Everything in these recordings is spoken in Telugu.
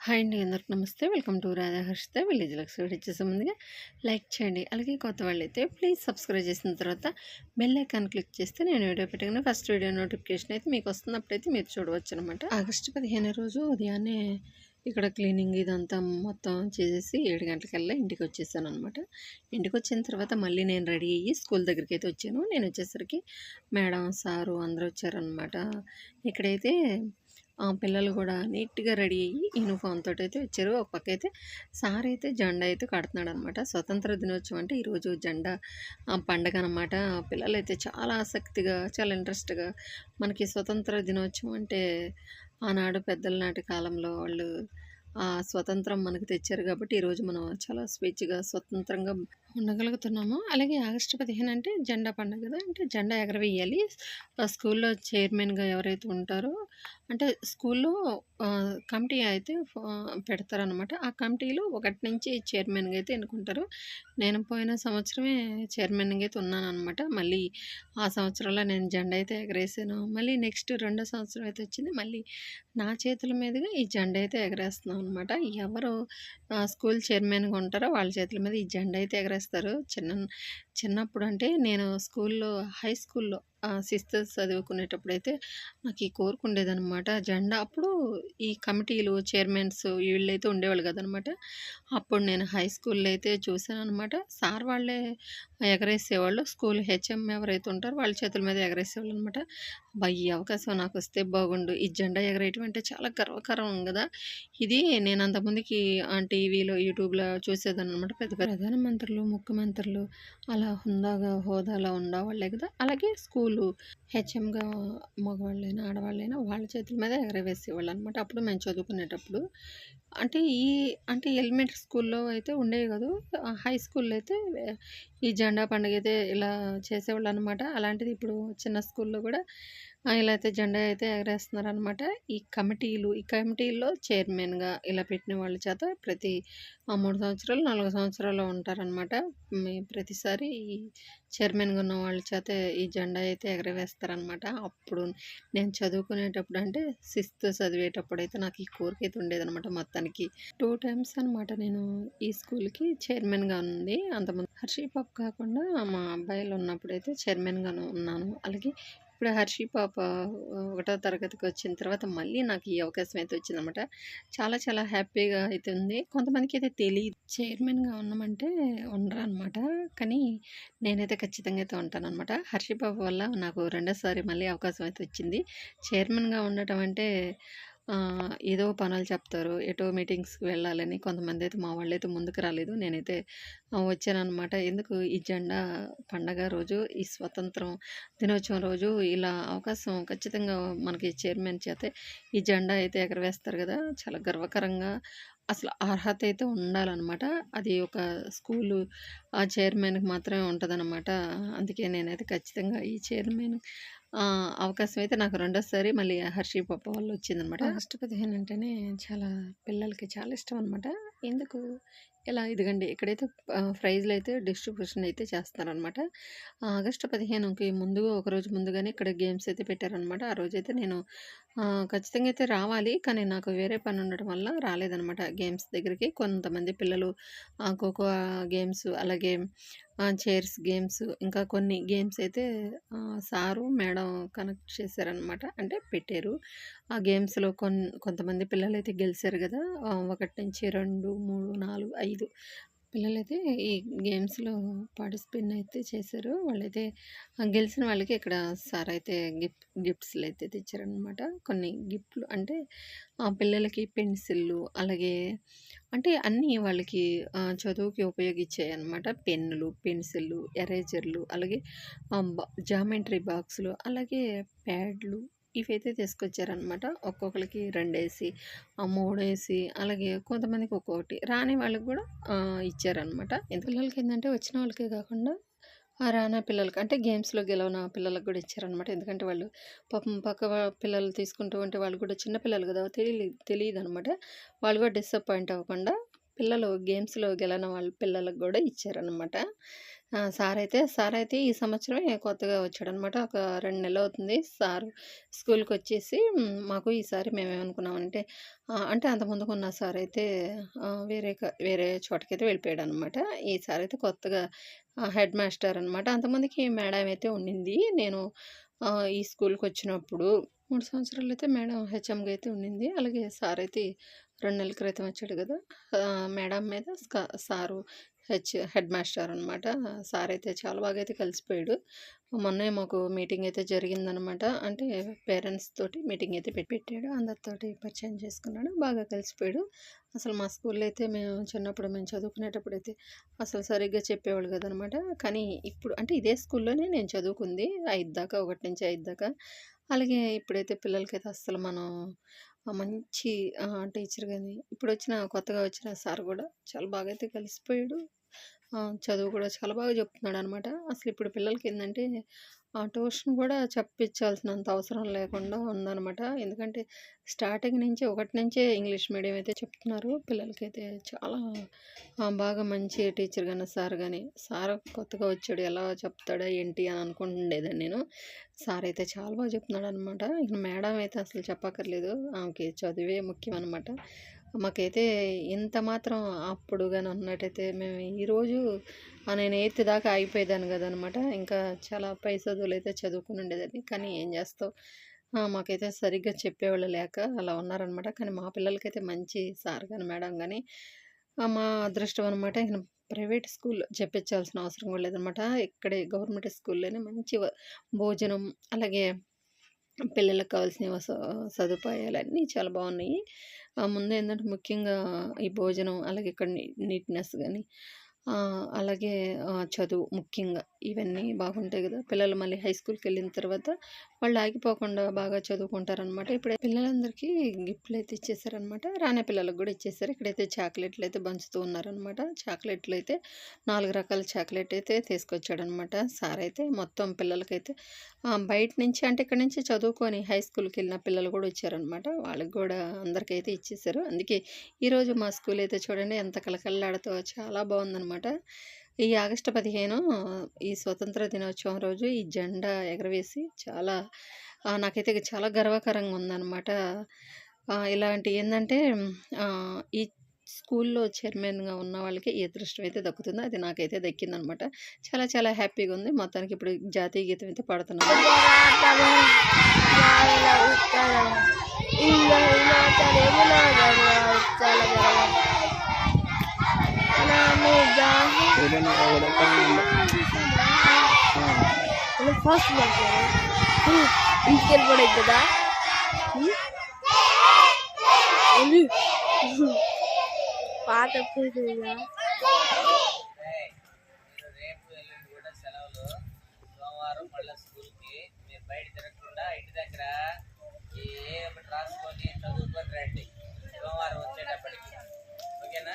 హాయ్ అండి అందరికి నమస్తే. Welcome to Radhaharshita village Lakshmi ఇచ్చేసే ముందుగా లైక్ చేయండి. అలాగే కొత్త వాళ్ళైతే ప్లీజ్ సబ్స్క్రైబ్ చేసిన తర్వాత బెల్ ఐకాన్ క్లిక్ చేస్తే నేను వీడియో పెట్టగానే ఫస్ట్ వీడియో నోటిఫికేషన్ అయితే మీకు వస్తున్నప్పుడైతే మీరు చూడవచ్చు అనమాట ఆగస్టు పదిహేను రోజు ఉదయాన్నే ఇక్కడ క్లీనింగ్ ఇదంతా మొత్తం చేసేసి ఏడు గంటలకల్లా ఇంటికి వచ్చేసాను అనమాట ఇంటికి వచ్చిన తర్వాత మళ్ళీ నేను రెడీ అయ్యి స్కూల్ దగ్గరికి అయితే వచ్చాను. నేను వచ్చేసరికి మేడం సారు అందరూ వచ్చారనమాట ఇక్కడైతే పిల్లలు కూడా నీట్గా రెడీ అయ్యి యూనిఫామ్ తోటి అయితే వచ్చారు. ఒక పక్క అయితే సార్ అయితే జెండా అయితే కడుతున్నాడు అనమాట స్వతంత్ర దినోత్సవం అంటే ఈరోజు జెండా పండగ అనమాట పిల్లలు అయితే చాలా ఆసక్తిగా చాలా ఇంట్రెస్ట్గా మనకి స్వతంత్ర దినోత్సవం అంటే ఆనాడు పెద్దల నాటి కాలంలో వాళ్ళు స్వతంత్రం మనకు తెచ్చారు కాబట్టి ఈరోజు మనం చాలా స్వేచ్ఛగా స్వతంత్రంగా ఉండగలుగుతున్నాము. అలాగే ఆగస్టు పదిహేను అంటే జెండా పండుగ కదా అంటే జెండా ఎగరవేయాలి. స్కూల్లో చైర్మన్గా ఎవరైతే ఉంటారో అంటే స్కూల్లో కమిటీ అయితే పెడతారనమాట ఆ కమిటీలో ఒకటి నుంచి చైర్మన్గా అయితే ఎన్నుకుంటారు. నేను పోయిన సంవత్సరమే చైర్మన్గా అయితే ఉన్నాననమాట మళ్ళీ ఆ సంవత్సరంలో నేను జెండా అయితే ఎగరేసాను. మళ్ళీ నెక్స్ట్ రెండో సంవత్సరం అయితే వచ్చింది. మళ్ళీ నా చేతుల మీదుగా ఈ జెండా అయితే ఎగరేస్తున్నాం అనమాట ఎవరు స్కూల్ చైర్మన్గా ఉంటారో వాళ్ళ చేతుల మీద ఈ జెండా అయితే ఎగరేస్తారు. చిన్న చిన్నప్పుడు అంటే నేను స్కూల్లో హై స్కూల్లో సిక్స్త్ చదువుకునేటప్పుడు అయితే నాకు ఈ కోరుకుండేదనమాట జెండా. అప్పుడు ఈ కమిటీలు చైర్మన్స్ వీళ్ళైతే ఉండేవాళ్ళు కదనమాట అప్పుడు నేను హై స్కూల్లో అయితే చూశాను అనమాట సార్ వాళ్ళే ఎగరేసేవాళ్ళు. స్కూల్ హెచ్ఎం ఎవరైతే ఉంటారో వాళ్ళ చేతుల మీద ఎగరేసేవాళ్ళు అనమాట ఈ అవకాశం నాకు వస్తే బాగుండు. ఈ జెండా ఎగరేయటం అంటే చాలా గర్వకరం కదా ఇది నేను అంతకుముందుకి టీవీలో యూట్యూబ్లో చూసేదాన్ని అనమాట పెద్ద ప్రధానమంత్రులు ముఖ్యమంత్రులు అలా హుందాగా హోదాలో ఉండేవాళ్ళే కదా. అలాగే స్కూలు హెచ్ఎంగా మగవాళ్ళైనా ఆడవాళ్ళైనా వాళ్ళ చేతుల మీద ఎగరవేసేవాళ్ళు అనమాట అప్పుడు మేము చదువుకునేటప్పుడు. అంటే ఈ అంటే ఎలిమెంటరీ స్కూల్లో అయితే ఉండేవి కాదు. హై స్కూల్లో అయితే ఈ జెండా పండుగ అయితే ఇలా చేసేవాళ్ళు అనమాట అలాంటిది ఇప్పుడు చిన్న స్కూల్లో కూడా ఇలా అయితే జెండా అయితే ఎగరేస్తున్నారనమాట. ఈ కమిటీలు ఈ కమిటీల్లో చైర్మన్గా ఇలా పెట్టిన వాళ్ళ చేత ప్రతి మూడు సంవత్సరాలు నాలుగు సంవత్సరాలు ఉంటారనమాట. ప్రతిసారి ఈ చైర్మన్గా ఉన్న వాళ్ళ చేత ఈ జెండా అయితే ఎగరవేస్తారనమాట. అప్పుడు నేను చదువుకునేటప్పుడు అంటే సిక్స్త్ చదివేటప్పుడు అయితే నాకు ఈ కోరిక అయితే ఉండేదనమాట మొత్తానికి. టూ టైమ్స్ అనమాట నేను ఈ స్కూల్కి చైర్మన్గా ఉంది. అంతమంది హర్షీ పాప్ కాకుండా మా అబ్బాయిలు ఉన్నప్పుడు అయితే చైర్మన్గాను ఉన్నాను. అలాగే ఇప్పుడు హర్షి పాప ఒకటో తరగతికి వచ్చిన తర్వాత మళ్ళీ నాకు ఈ అవకాశం అయితే వచ్చిందనమాట చాలా చాలా హ్యాపీగా అయితే ఉంది. కొంతమందికి అయితే తెలియదు చైర్మన్గా ఉన్నామంటే ఉండరు అనమాట కానీ నేనైతే ఖచ్చితంగా అయితే ఉంటానన్నమాట. హర్షి పాప వల్ల నాకు రెండోసారి మళ్ళీ అవకాశం అయితే వచ్చింది. చైర్మన్గా ఉండటం అంటే ఏదో పనులు చెప్తారు. ఎటో మీటింగ్స్కి వెళ్ళాలని కొంతమంది అయితే మా వాళ్ళైతే ముందుకు రాలేదు. నేనైతే వచ్చానమాట ఎందుకు ఈ జెండా పండగ రోజు ఈ స్వతంత్రం దినోత్సవం రోజు ఇలా అవకాశం ఖచ్చితంగా మనకి చైర్మన్ చేతే ఈ జెండా అయితే ఎగరవేస్తారు కదా. చాలా గర్వకరంగా అసలు అర్హత అయితే ఉండాలన్నమాట. అది ఒక స్కూలు ఆ చైర్మన్కి మాత్రమే ఉంటుందన్నమాట. అందుకే నేనైతే ఖచ్చితంగా ఈ చైర్మన్ అవకాశం అయితే నాకు రెండోసారి మళ్ళీ హర్షి పప్ప వాళ్ళు వచ్చిందనమాట ఆగస్టు పదిహేను అంటేనే చాలా పిల్లలకి చాలా ఇష్టం అనమాట ఎందుకు? ఇలా ఇదిగండి ఇక్కడైతే ప్రైజ్లు అయితే డిస్ట్రిబ్యూషన్ అయితే చేస్తారనమాట ఆగస్టు పదిహేనుకి ముందుగా ఒకరోజు ముందుగానే ఇక్కడ గేమ్స్ అయితే పెట్టారనమాట. ఆ రోజైతే నేను ఖచ్చితంగా అయితే రావాలి. కానీ నాకు వేరే పని ఉండడం వల్ల రాలేదనమాట గేమ్స్ దగ్గరికి. కొంతమంది పిల్లలు ఖోఖో గేమ్స్ అలాగే చైర్స్ గేమ్స్ ఇంకా కొన్ని గేమ్స్ అయితే సారు మేడం కనెక్ట్ చేశారనమాట అంటే పెట్టారు. ఆ గేమ్స్లో కొన్ కొంతమంది పిల్లలు అయితే గెలిచారు కదా. ఒకటి నుంచి రెండు మూడు నాలుగు ఐదు. పిల్లలైతే ఈ గేమ్స్‌లో పార్టిసిపేట్ అయితే చేశారు. వాళ్ళైతే గెలిచిన వాళ్ళకి ఇక్కడ సార్ అయితే గిఫ్ట్ గిఫ్ట్స్‌లు అయితే తెచ్చారనమాట. కొన్ని గిఫ్ట్‌లు అంటే ఆ పిల్లలకి పెన్సిల్లు అలాగే అంటే అన్నీ వాళ్ళకి చదువుకి ఉపయోగించాయి అనమాట పెన్నులు, పెన్సిళ్ళు ఎరేజర్‌లు అలాగే జామెంట్రీ బాక్సులు అలాగే ప్యాడ్లు ఇవైతే తీసుకొచ్చారనమాట ఒక్కొక్కరికి రెండేసి మూడేసి అలాగే కొంతమందికి ఒక్కొక్కటి. రాని వాళ్ళకి కూడా ఇచ్చారనమాట పిల్లలకి ఏంటంటే వచ్చిన వాళ్ళకే కాకుండా రానా పిల్లలకి అంటే గేమ్స్లో గెలవన పిల్లలకు కూడా ఇచ్చారనమాట ఎందుకంటే వాళ్ళు పాపం పక్క పిల్లలు తీసుకుంటూ ఉంటే వాళ్ళు కూడా చిన్న పిల్లలు కదా తెలియదు తెలియదు అనమాట వాళ్ళు కూడా డిసప్పాయింట్ అవ్వకుండా పిల్లలు గేమ్స్లో గెలన వాళ్ళ పిల్లలకు కూడా ఇచ్చారనమాట సార్ అయితే సార్ అయితే ఈ సంవత్సరమే కొత్తగా వచ్చాడనమాట. ఒక రెండు నెలలు అవుతుంది సార్ స్కూల్కి వచ్చేసి మాకు ఈసారి మేమేమనుకున్నామంటే అంటే అంటే అంతకుముందుకున్న సార్ అయితే వేరే వేరే చోటకైతే వెళ్ళిపోయాడు అనమాట ఈ సారైతే కొత్తగా హెడ్ మాస్టర్ అనమాట. అంతమందికి మేడం అయితే ఉండింది. నేను ఈ స్కూల్కి వచ్చినప్పుడు మూడు సంవత్సరాలు అయితే మేడం హెచ్ఎంగా అయితే ఉండింది. అలాగే సార్ అయితే రెండు నెలల క్రితం వచ్చాడు కదా మేడం మీద సారు హెచ్ హెడ్ మాస్టర్ అనమాట. సార్ అయితే చాలా బాగా అయితే కలిసిపోయాడు. మొన్నే మాకు మీటింగ్ అయితే జరిగిందనమాట. అంటే పేరెంట్స్ తోటి మీటింగ్ అయితే పెట్టి పెట్టాడు. అందరితోటి పరిచయం చేసుకున్నాడు. బాగా కలిసిపోయాడు. అసలు మా స్కూల్‌లో అయితే మేము చిన్నప్పుడు మేము చదువుకునేటప్పుడు అయితే అసలు సరిగ్గా చెప్పేవాళ్ళు కదనమాట కానీ ఇప్పుడు అంటే ఇదే స్కూల్‌లోనే నేను చదువుకుంది. ఐదు దాకా ఒకటి నుంచి ఐదు దాకా. అలాగే ఇప్పుడైతే పిల్లలకైతే అసలు మనం మంచి టీచర్ కానీ ఇప్పుడు వచ్చిన కొత్తగా వచ్చిన సార్ కూడా చాలా బాగా అయితే కలిసిపోయాడు. చదువు కూడా చాలా బాగా చెప్తున్నాడు అనమాట అసలు ఇప్పుడు పిల్లలకి ఏంటంటే ట్యూషన్ కూడా చెప్పించాల్సినంత అవసరం లేకుండా ఉందనమాట. ఎందుకంటే స్టార్టింగ్ నుంచి ఒకటి నుంచే ఇంగ్లీష్ మీడియం అయితే చెప్తున్నారు. పిల్లలకైతే చాలా బాగా మంచి టీచర్ కానీ సార్ కానీ సార్ కొత్తగా వచ్చాడు ఎలా చెప్తాడా ఏంటి అని అనుకుంటుండేదాన్ని నేను. సార్ అయితే చాలా బాగా చెప్తున్నాడనమాట. ఇక మేడం అయితే అసలు చెప్పక్కర్లేదు. ఆమెకి చదివే ముఖ్యం అనమాట మాకైతే ఇంత మాత్రం అప్పుడు కానీ ఉన్నట్టయితే మేము ఈరోజు నేను ఎయిత్ దాకా ఆగిపోయేదాన్ని కదనమాట ఇంకా చాలా పై చదువులు అయితే చదువుకొని ఉండేదాన్ని. కానీ ఏం చేస్తావు మాకైతే సరిగ్గా చెప్పేవాళ్ళు లేక అలా ఉన్నారనమాట. కానీ మా పిల్లలకైతే మంచి సార్ కానీ మేడం కానీ మా అదృష్టం అనమాట. ఇక ప్రైవేట్ స్కూల్‌లో చెప్పించాల్సిన అవసరం కూడా లేదనమాట. ఇక్కడే గవర్నమెంట్ స్కూల్‌లోనే మంచి భోజనం అలాగే పిల్లలకు కావాల్సిన సదుపాయాలు సదుపాయాలన్నీ చాలా బాగున్నాయి. ముందు ఏంటంటే ముఖ్యంగా ఈ భోజనం అలాగే ఇక్కడ నీట్‌నెస్ కానీ అలాగే చదువు ముఖ్యంగా ఇవన్నీ బాగుంటాయి కదా పిల్లలు మళ్ళీ హై స్కూల్కి వెళ్ళిన తర్వాత వాళ్ళు ఆగిపోకుండా బాగా చదువుకుంటారనమాట. ఇప్పుడు పిల్లలందరికీ గిఫ్ట్లు అయితే ఇచ్చేసారనమాట. రానే పిల్లలకి కూడా ఇచ్చేసారు. ఇక్కడైతే చాక్లెట్లు అయితే పంచుతూ ఉన్నారనమాట. చాక్లెట్లు అయితే నాలుగు రకాల చాక్లెట్ అయితే తీసుకొచ్చాడనమాట. సార్ అయితే మొత్తం పిల్లలకైతే బయట నుంచి అంటే ఇక్కడి నుంచి చదువుకొని హై స్కూల్కి వెళ్ళిన పిల్లలు కూడా వచ్చారనమాట. వాళ్ళకి కూడా అందరికైతే ఇచ్చేసారు. అందుకే ఈరోజు మా స్కూల్ అయితే చూడండి ఎంత కళకళలాడుతూ చాలా బాగుందనమాట అనమాట ఈ ఆగస్టు 15 ఈ స్వతంత్ర దినోత్సవం రోజు ఈ జెండా ఎగరవేసి చాలా నాకైతే చాలా గర్వకారంగా ఉందన్నమాట ఇలాంటి ఏంటంటే ఈ స్కూల్‌లో చైర్మన్‌గా ఉన్న వాళ్ళకి ఈ అదృష్టం అయితే దక్కుతుంది. అది నాకైతే దక్కిందనమాట. చాలా చాలా హ్యాపీగా ఉంది. మొత్తానికి ఇప్పుడు జాతీయ గీతం అయితే పాడుతున్నాను. ఏదైనా? ఫస్ట్ ఇంటికి వెళ్ళిపోవడం కదా పాత పూజగా రేపు ఎల్లుండి కూడా సెలవులు సోమవారం మళ్ళీ స్కూల్కి మీరు బయట తిరగకుండా ఇంటి దగ్గర ఏ ఒకటి రాసుకొని చదువుకొని రండి సోమవారం వచ్చేటప్పటికి ఓకేనా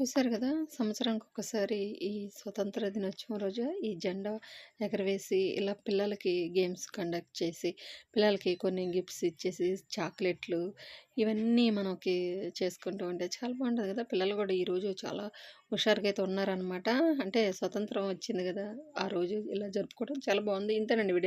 చూశారు కదా! సంవత్సరానికి ఒకసారి ఈ స్వతంత్ర దినోత్సవం రోజు ఈ జెండా ఎగరవేసి ఇలా పిల్లలకి గేమ్స్ కండక్ట్ చేసి, పిల్లలకి కొన్ని గిఫ్ట్స్ ఇచ్చేసి, చాక్లెట్లు ఇవన్నీ మనకి చేసుకుంటూ ఉంటే చాలా బాగుంటుంది కదా! పిల్లలు కూడా ఈరోజు చాలా హుషారుగా అయితే ఉన్నారనమాట. అంటే స్వతంత్రం వచ్చింది కదా! ఆ రోజు ఇలా జరుపుకోవడం చాలా బాగుంది ఇంతేనండి వీడియో.